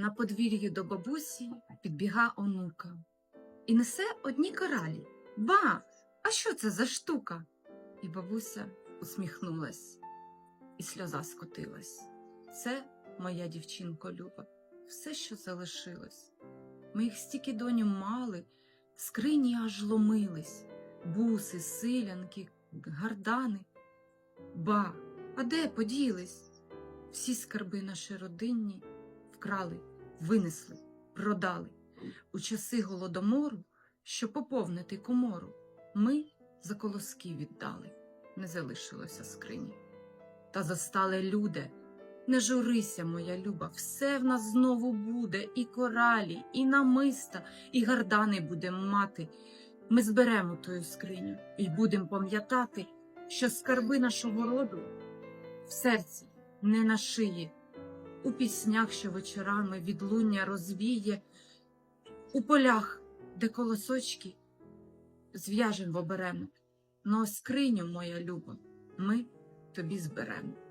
На подвір'ї до бабусі підбіга онука і несе одні коралі. Ба, а що це за штука? І бабуся усміхнулась, і сльоза скотилась. Це моя дівчинко Люба, все, що залишилось. Ми їх стільки доню мали, скрині аж ломились, буси, силянки, гардани. Ба, а де поділись? Всі скарби наші родинні вкрали, винесли, продали. У часи голодомору, щоб поповнити комору, ми за колоски віддали, не залишилося скрині. Та застали люди. Не журися, моя люба, все в нас знову буде, і коралі, і намиста, і гардани будем мати. Ми зберемо тою скриню і будем пам'ятати, що скарби нашого роду в серці, не на шиї, у піснях, що вечорами відлуння розвіє, у полях, де колосочки зв'яжем в оберемок. Но скриню, моя люба, ми тобі зберемо.